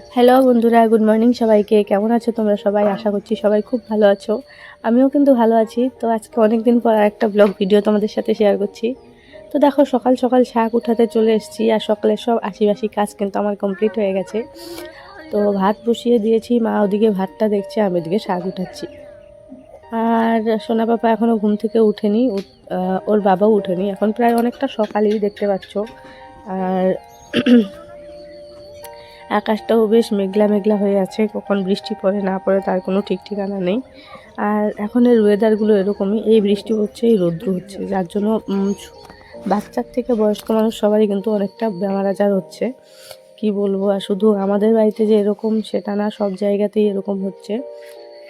Hello বন্ধুরা good morning সবাইকে। কেমন আছো তোমরা সবাই? আশা করছি সবাই খুব ভালো আছো। আমিও কিন্তু ভালো আছি। তো আজকে অনেক দিন পর একটা ব্লগ ভিডিও তোমাদের সাথে শেয়ার করছি। তো দেখো, সকাল সকাল শাক উঠাতে চলে এসেছি আর সকালের সব আশিবাসি কাজ কিন্তু আমার কমপ্লিট হয়ে গেছে। তো ভাত বসিয়ে দিয়েছি, মা ওদিকে ভাতটা দেখছে, আমি ওদিকে শাক উঠাচ্ছি। আর সোনা পাপা এখনও ঘুম থেকে উঠেনি, উঠ- ওর বাবাও উঠেনি। এখন প্রায় অনেকটা সকালেই দেখতে পাচ্ছ। আর আকাশটাও বেশ মেঘলা মেঘলা হয়ে আছে। কখন বৃষ্টি পড়ে না পড়ে তার কোনো ঠিক ঠিকানা নেই। আর এখনের ওয়েদারগুলো এরকমই। এই বৃষ্টি হচ্ছে, এই রৌদ্র হচ্ছে। যার জন্য বাচ্চার থেকে বয়স্ক মানুষ সবারই কিন্তু অনেকটা বেমার আজার হচ্ছে। কি বলব? আর শুধু আমাদের বাড়িতে যে এরকম, সেটা না, সব জায়গাতেই এরকম হচ্ছে।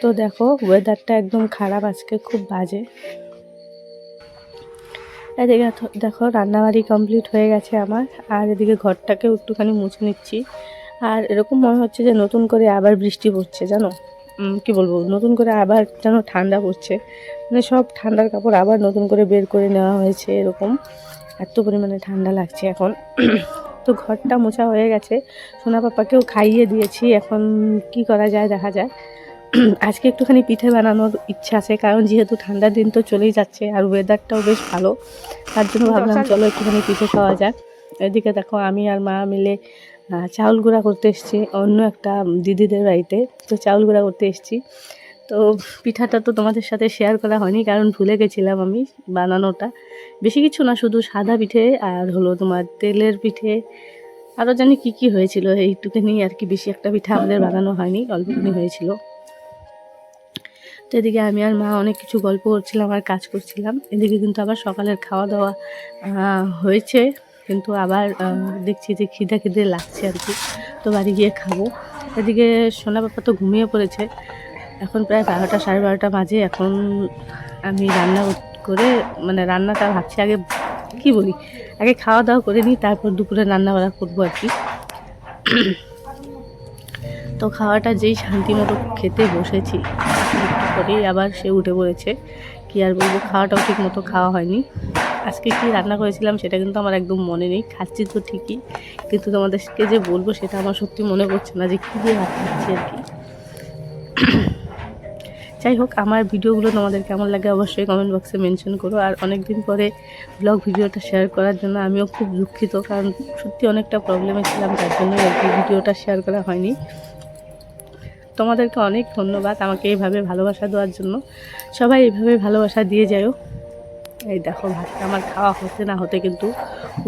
তো দেখো ওয়েদারটা একদম খারাপ, আজকে খুব বাজে। এদিকে দেখো রান্নাবাড়ি কমপ্লিট হয়ে গেছে আমার। আর এদিকে ঘরটাকেও একটুখানি মুছে নিচ্ছি। আর এরকম মনে হচ্ছে যে নতুন করে আবার বৃষ্টি পড়ছে জানো? কি বলব? নতুন করে আবার যেন ঠান্ডা পড়ছে। মানে সব ঠান্ডার কাপড় আবার নতুন করে বের করে নেওয়া হয়েছে এরকম। এত পরিমাণে ঠান্ডা লাগছে এখন। তো ঘরটা মোছা হয়ে গেছে। সোনা পাপাকেও খাইয়ে দিয়েছি। এখন কি করা যায় দেখা যায় আজকে একটুখানি পিঠে বানানোর ইচ্ছা আছে কারণ যেহেতু ঠান্ডার দিন তো চলেই যাচ্ছে আর ওয়েদারটাও বেশ ভালো। তার জন্য ভাবলাম চলো একটুখানি পিঠে খাওয়া যাক। এদিকে দেখো আমি আর মা মিলে চাউল গুঁড়া করতে এসেছি, অন্য একটা দিদিদের বাড়িতে। তো চাউল গুঁড়া করতে এসেছি। তো পিঠাটা তো তোমাদের সাথে শেয়ার করা হয়নি, কারণ ভুলে গেছিলাম আমি বানানোটা। বেশি কিছু না, শুধু সাদা পিঠে আর হলো তোমার তেলের পিঠে। আরও জানি কি কি হয়েছিল, এইটুকুনি আর কি বেশি একটা পিঠা আমাদের বানানো হয়নি, অল্পখানি হয়েছিল। তো এদিকে আমি আর মা অনেক কিছু গল্প করছিলাম আর কাজ করছিলাম। এদিকে কিন্তু আবার সকালের খাওয়া দাওয়া হয়েছে। কিন্তু আবার দেখছি যে খিদে খিদে লাগছে আর কি। তো বাড়ি গিয়ে খাব। এদিকে সোনা বাবা তো ঘুমিয়ে পড়েছে। এখন প্রায় বারোটা, সাড়ে বারোটা বাজে। এখন আমি রান্না করে মানে রান্নাটা ভাবছি আগে, কি বলি, আগে খাওয়া দাওয়া করে নিই, তারপর দুপুরে রান্না বান্না করব আর কি। তো খাওয়াটা যেই শান্তি মতো খেতে বসেছি একটু পরেই আবার সে উঠে পড়েছে। কি আর বলব, খাওয়াটাও ঠিক মতো খাওয়া হয়নি। আজকে কি রান্না করেছিলাম সেটা কিন্তু আমার একদম মনে নেই, খাচ্ছি তো ঠিকই। কিন্তু তোমাদেরকে যে বলব সেটা আমার সত্যি মনে করছে না যে কী দিয়ে ভাত আর কি। যাই হোক, আমার ভিডিওগুলো তোমাদের কেমন লাগে অবশ্যই কমেন্ট বক্সে মেনশন করো। আর অনেক দিন পরে ব্লগ ভিডিওটা শেয়ার করার জন্য আমিও খুব দুঃখিত, কারণ সত্যি অনেকটা প্রবলেমে ছিলাম, তার জন্য আর কি ভিডিওটা শেয়ার করা হয়নি। তোমাদেরকে অনেক ধন্যবাদ আমাকে এইভাবে ভালোবাসা দেওয়ার জন্য। সবাই এইভাবে ভালোবাসা দিয়ে যাও এই দেখো ভাতটা আমার খাওয়া হতে না, হতে কিন্তু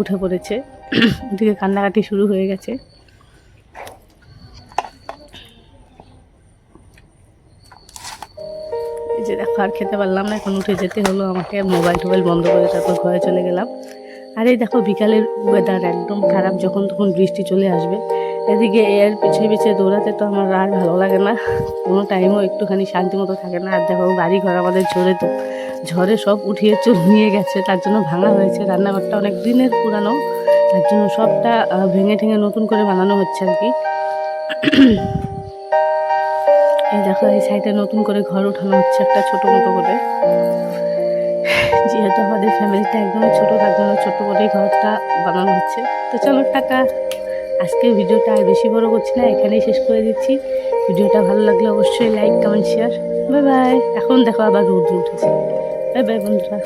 উঠে পড়েছে। ওদিকে কান্নাকাটি শুরু হয়ে গেছে। এই যে দেখো, আর খেতে পারলাম না, এখন উঠে যেতে হলো আমাকে, মোবাইল টোবাইল বন্ধ করে তারপর ঘরে চলে গেলাম। আর এই দেখো, বিকালের ওয়েদার একদম খারাপ, যখন তখন বৃষ্টি চলে আসবে। এদিকে এর পিছিয়ে পিছিয়ে দৌড়াতে তো আমার আর ভালো লাগে না। কোনো টাইমও একটুখানি শান্তি মতো থাকে না। আর দেখো বাড়ি ঘর আমাদের ঝরে তো ঝড়ে সব উঠিয়ে চল নিয়ে গেছে, তার জন্য ভাঙা হয়েছে। রান্নাঘরটা অনেক দিনের পুরানো, তার জন্য সবটা ভেঙে ঠেঙে নতুন করে বানানো হচ্ছে আর কি। এই দেখো, এই সাইডে নতুন করে ঘর উঠানো হচ্ছে একটা ছোট মতো করে। যেহেতু আমাদের ফ্যামিলিটা একদমই ছোট, তার জন্য ছোট করেই ঘরটা বানানো হচ্ছে। তো চলো টাকা আজকে ভিডিওটা আর বেশি বড় করছি না, এখানেই শেষ করে দিচ্ছি। ভিডিওটা ভালো লাগলে অবশ্যই like, comment share bye bye. এখন দেখো আবার রোদ উঠেছে। বাই বাই বন্ধুরা